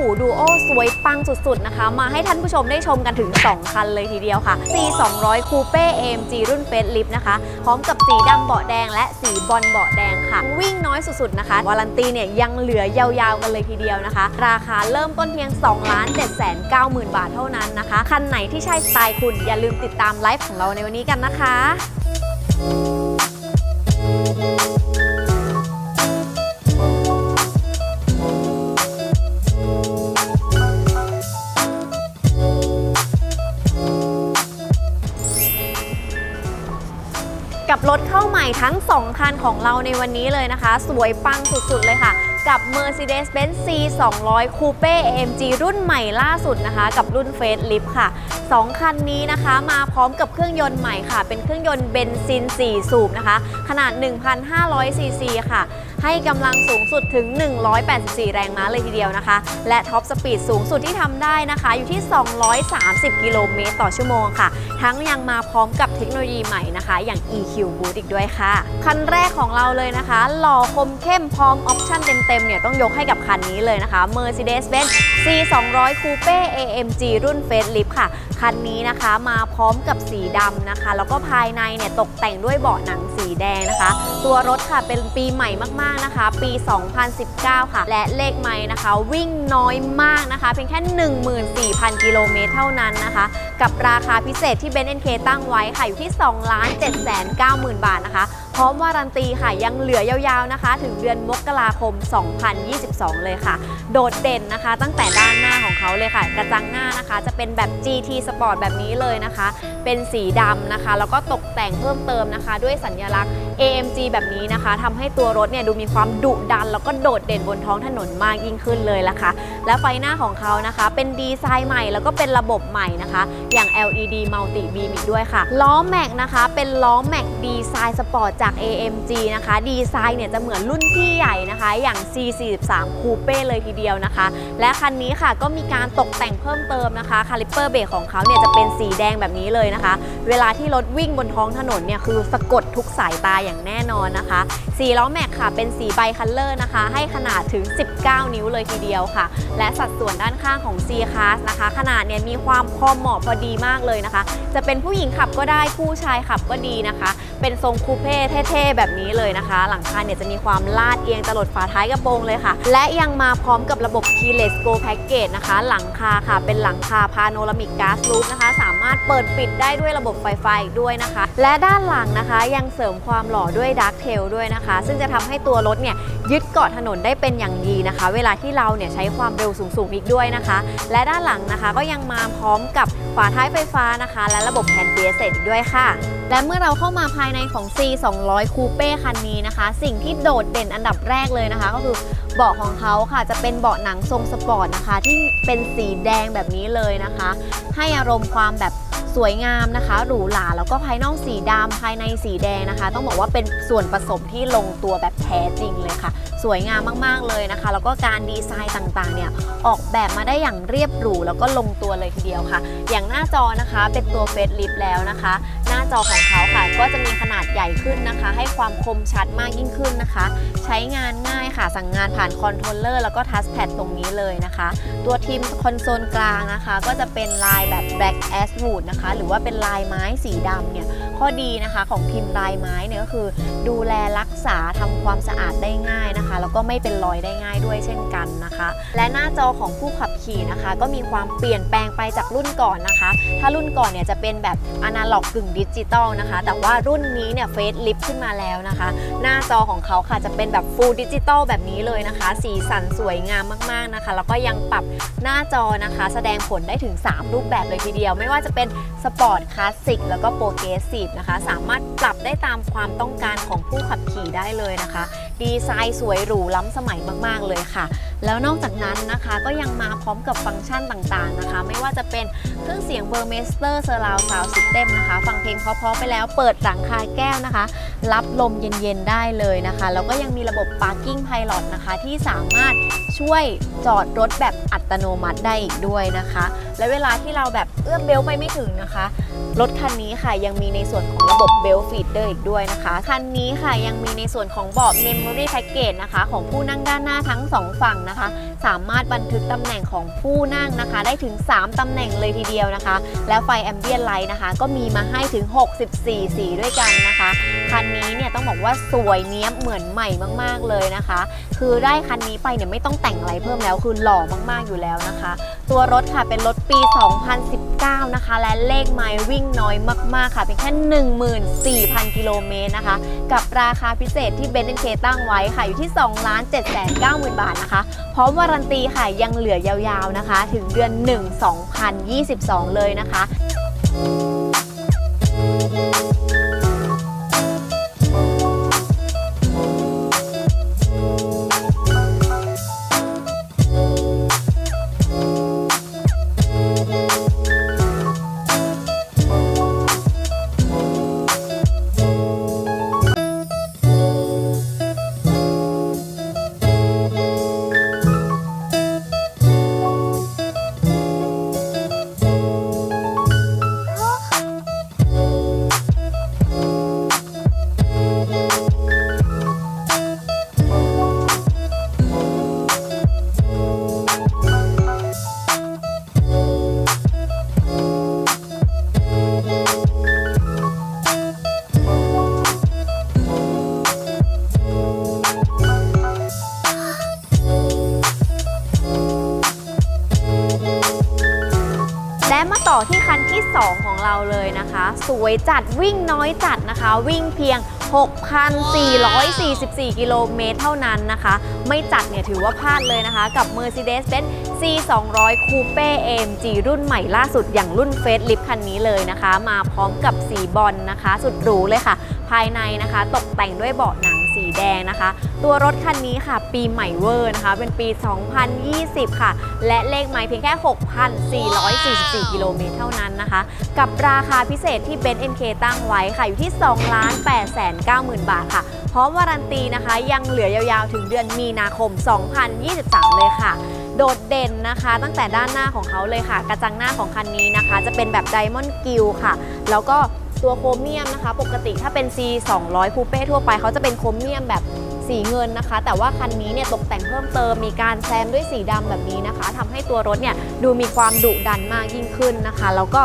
หูดูโอสวยปังสุดๆนะคะ มาให้ท่านผู้ชมได้ชมกันถึง 2 คันเลยทีเดียวค่ะ C 2 0 0 Coupe AMG รุ่นเฟสลิฟนะคะ พร้อมกับสีดำเบาะแดงและสีบอลเบาะแดงค่ะ วิ่งน้อยสุดๆนะคะ วารันตีเนี่ยยังเหลือยาวๆกันเลยทีเดียวนะคะ ราคาเริ่มต้นเพียง2 7 9 0 0 0 0 บาทเท่านั้นนะคะ คันไหนที่ใช่สไตล์คุณอย่าลืมติดตามไลฟ์ของเราในวันนี้กันนะคะ กับรถเข้าใหม่ทั้ง 2 คันของเราในวันนี้เลยนะคะ สวยปังสุดๆเลยค่ะ กับ Mercedes-Benz C 2 0 0 Coupe AMG รุ่นใหม่ล่าสุดนะคะ กับรุ่น Facelift ค่ะ 2 คันนี้นะคะมาพร้อมกับเครื่องยนต์ใหม่ค่ะ เป็นเครื่องยนต์เบนซิน 4 สูบนะคะ ขนาด 1,500ซีซีค่ะ ให้กำลังสูงสุดถึง 184 แรงม้าเลยทีเดียวนะคะ และท็อปสปีดสูงสุดที่ทำได้นะคะ อยู่ที่ 230 กิโลเมตรต่อชั่วโมงค่ะ ทั้งยังมาพร้อมกับเทคโนโลยีใหม่นะคะ อย่าง EQ Boost อีกด้วยค่ะ คันแรกของเราเลยนะคะหล่อคมเข้มพร้อมออปชั่นเต็มๆเนี่ยต้องยกให้กับคันนี้เลยนะคะ Mercedes-Benz C 2 0 0 Coupe AMG รุ่น Facelift ค่ะ คันนี้นะคะมาพร้อมกับสีดำนะคะ แล้วก็ภายในเนี่ยตกแต่งด้วยเบาะหนังสีแดงนะคะ ตัวรถค่ะเป็นปีใหม่มากๆนะคะ ปี 2019 ค่ะ และเลขไม้นะคะ วิ่งน้อยมากนะคะ เพียงแค่ 14,000 กิโลเมตรเท่านั้นนะคะ กับราคาพิเศษที่เบนเอ็นเคตั้งไว้ค่ะอยู่ที่ 2 7 9 0 0 0 0 บาทนะคะ ร้อมวารันตีค่ะ ยังเหลือยาวๆนะคะ ถึงเดือนมกราคม 2022 เลยค่ะ โดดเด่นนะคะ ตั้งแต่ด้านหน้าของเขาเลยค่ะ กระจังหน้านะคะ จะเป็นแบบ GT Sport แบบนี้เลยนะคะ เป็นสีดำนะคะ แล้วก็ตกแต่งเพิ่มเติมนะคะ ด้วยสัญลักษณ์ AMG แบบนี้นะคะทำให้ตัวรถเนี่ยดูมีความดุดัน แล้วก็โดดเด่นบนท้องถนนมากยิ่งขึ้นเลยละค่ะ และไฟหน้าของเขานะคะ เป็นดีไซน์ใหม่แล้วก็เป็นระบบใหม่นะคะ อย่าง LED Multi Beam อีกด้วยค่ะ ล้อแม็กนะคะ เป็นล้อแม็กดีไซน์สปอร์ตจาก AMG นะคะ ดีไซน์เนี่ยจะเหมือนรุ่นพี่ใหญ่นะคะ อย่าง C43 Coupe เลยทีเดียวนะคะ และคันนี้ค่ะก็มีการตกแต่งเพิ่มเติมนะคะ คาลิปเปอร์เบรกของเขาเนี่ยจะเป็นสีแดงแบบนี้เลยนะคะ เวลาที่รถวิ่งบนท้องถนนเนี่ยคือสะกดทุกสายตาอย่างแน่นอนนะคะ สีล้อแม็กค่ะ เป็นสีไบคัลเลอร์นะคะ ให้ขนาดถึง 19 นิ้วเลยทีเดียวค่ะ และสัดส่วนด้านข้างของ C Class นะคะ ขนาดเนี่ยมีความพอเหมาะพอดีมากเลยนะคะ จะเป็นผู้หญิงขับก็ได้ผู้ชายขับก็ดีนะคะ เป็นทรงคูเป้เท่ๆแบบนี้เลยนะคะ หลังคาเนี่ยจะมีความลาดเอียงตลอดฝาท้ายกระโปรงเลยค่ะ และยังมาพร้อมกับระบบ Keyless Go Package นะคะ หลังคาค่ะ เป็นหลังคาพาโนรามิกก๊าซลูฟนะคะ สามารถเปิดปิดได้ด้วยระบบไฟฟ้าอีกด้วยนะคะ และด้านหลังนะคะยังเสริมความหล่อด้วยด a r k เทลด้วยนะคะ ซึ่งจะทำให้ตัวรถเนี่ยยึดเกาะถนนได้เป็นอย่างดีนะคะ เวลาที่เราเนี่ยใช้ความเร็วสูงๆอีกด้วยนะคะ และด้านหลังนะคะก็ยังมาพร้อมกับฝาท้ายไฟฟ้านะคะ และระบบแฮนด์เบียเสร็จอีกด้วยค่ะ และเมื่อเราเข้ามาภายในของ C 200 Coupe คันนี้นะคะ สิ่งที่โดดเด่นอันดับแรกเลยนะคะ ก็คือเบาะของเขาค่ะจะเป็นเบาะหนังทรงสปอร์ตนะคะ ที่เป็นสีแดงแบบนี้เลยนะคะ ให้อารมณ์ความแบบสวยงามนะคะ หรูหราแล้วก็ภายนอกสีดำภายในสีแดงนะคะ ต้องบอกว่าเป็นส่วนผสมที่ลงตัวแบบแท้จริงเลยค่ะ สวยงามมากๆเลยนะคะ แล้วก็การดีไซน์ต่างๆ เนี่ยออกแบบมาได้อย่างเรียบหรูแล้วก็ลงตัวเลยทีเดียวค่ะ อย่างหน้าจอนะคะเป็นตัวเฟซลิฟแล้วนะคะ หน้าจอของเขาค่ะ ก็จะมีขนาดใหญ่ขึ้นนะคะ ให้ความคมชัดมากยิ่งขึ้นนะคะ ใช้งานง่ายค่ะ สั่งงานผ่านคอนโทรลเลอร์แล้วก็ทัชแพดตรงนี้เลยนะคะ ตัวทีมคอนโซลกลางนะคะ ก็จะเป็นลายแบบ Black a s w o o d นะคะ หรือว่าเป็นลายไม้สีดำเนี่ย ข้อดีนะคะของพิมพ์ลายไม้เนี่ยก็คือ ดูแลรักษาทำความสะอาดได้ง่ายนะคะ แล้วก็ไม่เป็นรอยได้ง่ายด้วยเช่นกันนะคะ และหน้าจอของผู้ขับขี่นะคะ ก็มีความเปลี่ยนแปลงไปจากรุ่นก่อนนะคะ ถ้ารุ่นก่อนเนี่ยจะเป็นแบบอนาล็อกกึ่งดิจิตอลนะคะ แต่ว่ารุ่นนี้เนี่ยเฟซลิฟขึ้นมาแล้วนะคะ หน้าจอของเขาค่ะจะเป็นแบบฟูลดิจิตอลแบบนี้เลยนะคะ สีสันสวยงามมากๆนะคะ แล้วก็ยังปรับหน้าจอนะคะ แสดงผลได้ถึง 3 รูปแบบเลยทีเดียว ไม่ว่าจะเป็นสปอร์ตคลาสสิกแล้วก็โปรเกรสซีฟนะคะ สามารถปรับได้ตามความต้องการของผู้ขับขี่ได้เลยนะคะ ดีไซน์สวยหรูล้ำสมัยมากๆเลยค่ะ แล้วนอกจากนั้นนะคะก็ยังมาพร้อมกับฟังก์ชันต่างๆนะคะ ไม่ว่าจะเป็นเครื่องเสียงเบอร์เมสเตอร์เซอร์ราวซาวซิสเต็มนะคะ ฟังเพลงเพราะๆไปแล้วเปิดหลังคาแก้วนะคะ รับลมเย็นๆได้เลยนะคะ แล้วก็ยังมีระบบ Parking Pilot นะคะที่สามารถช่วยจอดรถแบบอัตโนมัติได้อีกด้วยนะคะ และเวลาที่เราแบบเอื้อมเบลไปไม่ถึงนะคะ รถคันนี้ค่ะยังมีในส่วนของระบบเบลฟีดเดอร์อีกด้วยนะคะ คันนี้ค่ะยังมีในส่วนของเบาะ Memory Package นะคะของผู้นั่งด้านหน้าทั้ง 2 ฝั่งนะคะ สามารถบันทึกตำแหน่งของผู้นั่งนะคะ ได้ถึง 3 ตำแหน่งเลยทีเดียวนะคะ แล้วไฟแอมเบียนไลท์นะคะ ก็มีมาให้ถึง 64 สีด้วยกันนะคะ คันนี้เนี่ยต้องบอกว่าสวยเนี้ยบเหมือนใหม่มาก ๆ เลยนะคะ คือได้คันนี้ไปเนี่ยไม่ต้องแต่งอะไรเพิ่มแล้วคือหล่อมากๆอยู่แล้วนะคะ ตัวรถค่ะเป็นรถปี 2019 นะคะ และเลขไมล์วิ่งน้อยมากๆค่ะเป็นแค่ 14,000 กิโลเมตรนะคะ กับราคาพิเศษที่เบนซ์เคตั้งไว้ค่ะอยู่ที่ 2 7 9 0 0 0 บาทนะคะ พร้อมวารันตีค่ะยังเหลือยาวๆนะคะ ถึงเดือน 1 2022 เลยนะคะแล 2 ของเราเลยนะคะ สวยจัดวิ่งน้อยจัดนะคะ วิ่งเพียง 6,444 กิโลเมตรเท่านั้นนะคะ ไม่จัดเนี่ยถือว่าพลาดเลยนะคะ กับ Mercedes-Benz C 2 0 0 Coupe AMG รุ่นใหม่ล่าสุดอย่างรุ่นเฟสลิฟคันนี้เลยนะคะ มาพร้อมกับสีบอลนะคะ สุดหรูเลยค่ะ ภายในนะคะ ตกแต่งด้วยเบาะน สีแดงนะคะ ตัวรถคันนี้ค่ะ ปีใหม่เวอร์นะคะ เป็นปี 2020 ค่ะ และเลขไมล์เพียงแค่ 6,444 กิโลเมตรเท่านั้นนะคะ กับราคาพิเศษที่เบนซ์ MK ตั้งไว้ค่ะ อยู่ที่ 2 8 9 0 0 0 0 บาทค่ะ พร้อมวารันตีนะคะ ยังเหลือยาวๆ ถึงเดือนมีนาคม 2023 เลยค่ะโดดเด่นนะคะ ตั้งแต่ด้านหน้าของเขาเลยค่ะ กระจังหน้าของคันนี้นะคะ จะเป็นแบบไดมอนด์กิลค่ะ แล้วก็ ตัวโครเมียมนะคะ ปกติถ้าเป็น C 200คูเป้ทั่วไปเขาจะเป็นโครเมียมแบบสีเงินนะคะ แต่ว่าคันนี้เนี่ยตกแต่งเพิ่มเติมมีการแซมด้วยสีดำแบบนี้นะคะทำให้ตัวรถเนี่ยดูมีความดุดันมากยิ่งขึ้นนะคะ แล้วก็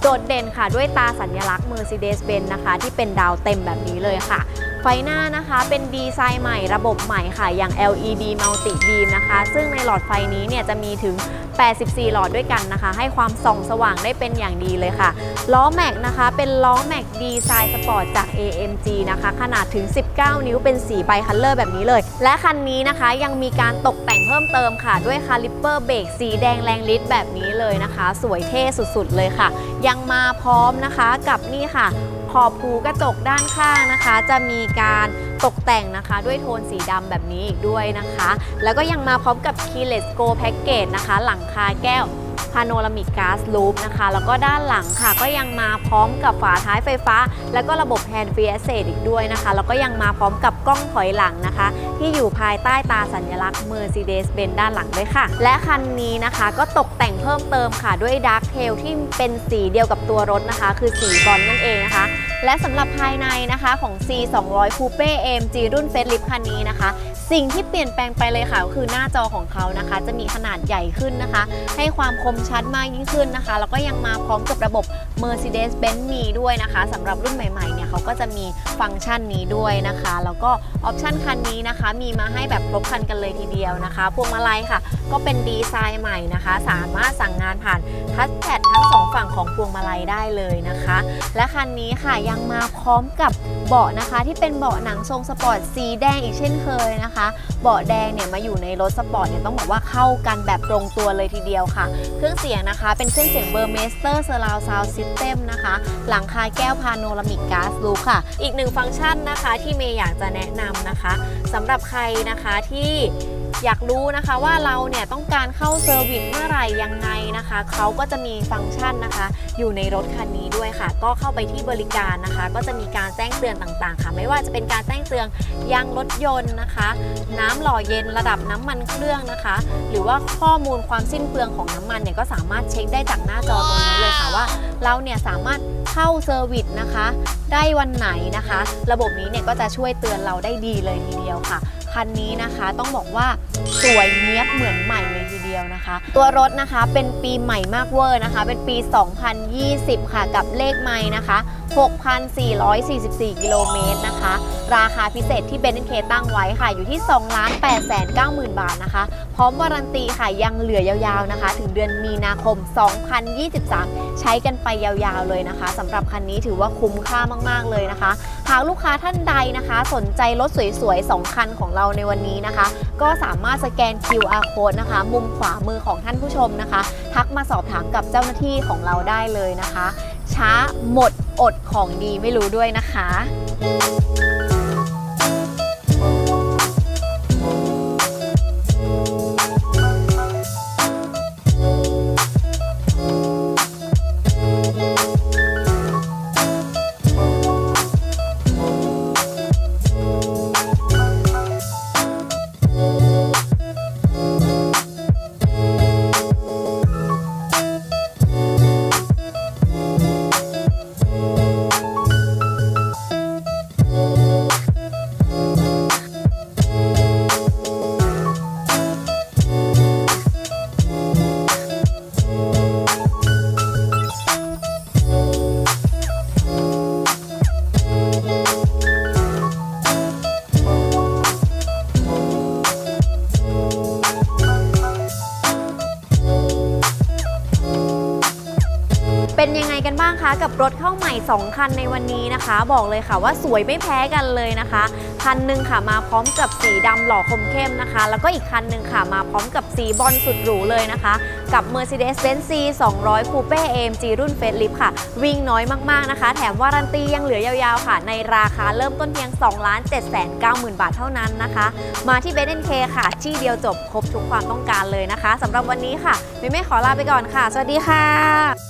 โดดเด่นค่ะด้วยตาสัญลักษณ์ Mercedes-Benz นะคะ ที่เป็นดาวเต็มแบบนี้เลยค่ะ ไฟหน้านะคะเป็นดีไซน์ใหม่ระบบใหม่ค่ะ อย่าง LED Multi Beam นะคะ ซึ่งในหลอดไฟนี้เนี่ยจะมีถึง 84 หลอดด้วยกันนะคะ ให้ความส่องสว่างได้เป็นอย่างดีเลยค่ะ ล้อแม็กนะคะ เป็นล้อแม็กดีไซน์สปอร์ตจาก AMG นะคะ ขนาดถึง 19 นิ้วเป็นสีไบคัลเลอร์แบบนี้เลย และคันนี้นะคะยังมีการตกแต่งเพิ่มเติมค่ะ ด้วยคาลิปเปอร์เบรกสีแดงแรงฤทธิ์แบบนี้เลยนะคะ สวยเท่สุดๆเลยค่ะ ยังมาพร้อมนะคะกับนี่ค่ะ ขอบหูกระจกด้านข้างนะคะ จะมีการตกแต่งนะคะ ด้วยโทนสีดำแบบนี้อีกด้วยนะคะ แล้วก็ยังมาพร้อมกับ Keyless Go Package นะคะ หลังคาแก้ว พาโนรามิกก๊าซลูปนะคะ แล้วก็ด้านหลังค่ะ ก็ยังมาพร้อมกับฝาท้ายไฟฟ้า แล้วก็ระบบแฮนด์ฟรีแอสเซทอีกด้วยนะคะ แล้วก็ยังมาพร้อมกับกล้องถอยหลังนะคะ ที่อยู่ภายใต้ตาสัญลักษณ์ Mercedes-Benz ด้านหลังด้วยค่ะ และคันนี้นะคะก็ตกแต่งเพิ่มเติมค่ะด้วยดาร์กเทลที่เป็นสีเดียวกับตัวรถนะคะ คือสีบอลนั่นเองนะคะ และสำหรับภายในนะคะของ C 2 0 0 Coupe AMG รุ่นเฟสลิฟคันนี้นะคะ สิ่งที่เปลี่ยนแปลงไปเลยค่ะก็คือหน้าจอของเขานะคะ จะมีขนาดใหญ่ขึ้นนะคะ ให้ความคมชัดมากยิ่งขึ้นนะคะ แล้วก็ยังมาพร้อมกับระบบ Mercedes-Benz มีด้วยนะคะสำหรับรุ่นใหม่ๆเนี่ยเขาก็จะมีฟังก์ชันนี้ด้วยนะคะ แล้วก็ออปชันคันนี้นะคะ มีมาให้แบบครบคันกันเลยทีเดียวนะคะพวงมาลัยค่ะ ก็เป็นดีไซน์ใหม่นะคะ สามารถสั่งงานผ่านทัชแพด ทั้งสองฝั่งของพวงมาลัยได้เลยนะคะ และคันนี้ค่ะยังมาพร้อมกับเบาะนะคะ ที่เป็นเบาะหนังทรงสปอร์ตสีแดงอีกเช่นเคยนะคะ เบาะแดงเนี่ยมาอยู่ในรถสปอร์ตเนี่ยต้องบอกว่าเข้ากันแบบตรงตัวเลยทีเดียวค่ะ เครื่องเสียงนะคะ เป็นเครื่องเสียงเบอร์เมสเตอร์เซอร์ราวซาวซิสเต็มนะคะ หลังคาแก้วพาโนรามิกก๊าซลูค่ะ อีกหนึ่งฟังก์ชันนะคะที่เมย์อยากจะแนะนำนะคะสำหรับใครนะคะที่ อยากรู้นะคะว่าเราเนี่ยต้องการเข้าเซอร์วิสเมื่อไหร่ยังไงนะคะเขาก็จะมีฟังก์ชันนะคะ อยู่ในรถคันนี้ด้วยค่ะ ก็เข้าไปที่บริการนะคะ ก็จะมีการแจ้งเตือนต่างๆ ค่ะ ไม่ว่าจะเป็นการแจ้งเตือนยางรถยนต์นะคะ น้ำหล่อเย็นระดับน้ำมันเครื่องนะคะ หรือว่าข้อมูลความสิ้นเปลืองของน้ำมันเนี่ยก็สามารถเช็คได้จากหน้าจอตรงนี้เลยค่ะว่า เราเนี่ยสามารถเข้าเซอร์วิสนะคะ ได้วันไหนนะคะ ระบบนี้เนี่ยก็จะช่วยเตือนเราได้ดีเลยทีเดียวค่ะ คันนี้นะคะต้องบอกว่าสวยเนี้ยบเหมือนใหม่เลยทีเดียวนะคะ ตัวรถนะคะเป็นปีใหม่มากเวอร์นะคะ เป็นปี 2020 ค่ะกับเลขไม้นะคะ 6,444 กิโลเมตรนะคะ ราคาพิเศษที่เบนซ์เคตั้งไว้ค่ะอยู่ที่ 2 8 9 0 0 0 0 บาทนะคะ พร้อมวารันตีค่ะยังเหลือยาวๆนะคะ ถึงเดือนมีนาคม 2023 ใช้กันไปยาวๆเลยนะคะสำหรับคันนี้ถือว่าคุ้มค่ามากๆเลยนะคะ หากลูกค้าท่านใดนะคะ สนใจรถสวยๆ 2 คันของเราในวันนี้นะคะ ก็สามารถสแกน QR code นะคะ มุมขวามือของท่านผู้ชมนะคะ ทักมาสอบถามกับเจ้าหน้าที่ของเราได้เลยนะคะ ช้าหมด อดของดีไม่รู้ด้วยนะคะ กับรถเข้าใหม่ 2 คันในวันนี้นะคะ บอกเลยค่ะว่าสวยไม่แพ้กันเลยนะคะ คันหนึ่งค่ะมาพร้อมกับสีดำหล่อคมเข้มนะคะ แล้วก็อีกคันหนึ่งค่ะมาพร้อมกับสีบอลสุดหรูเลยนะคะ กับ Mercedes-Benz C 200 Coupe AMG รุ่น Facelift ค่ะ วิ่งน้อยมากๆนะคะ แถมวารันตียังเหลือยาวๆค่ะ ในราคาเริ่มต้นเพียง 2 7 9 0 0 0 บาทเท่านั้นนะคะ มาที่ b e n k ค่ะ ที่เดียวจบครบทุกความต้องการเลยนะคะสำหรับวันนี้ค่ะเมย์ขอลาไปก่อนค่ะ สวัสดีค่ะ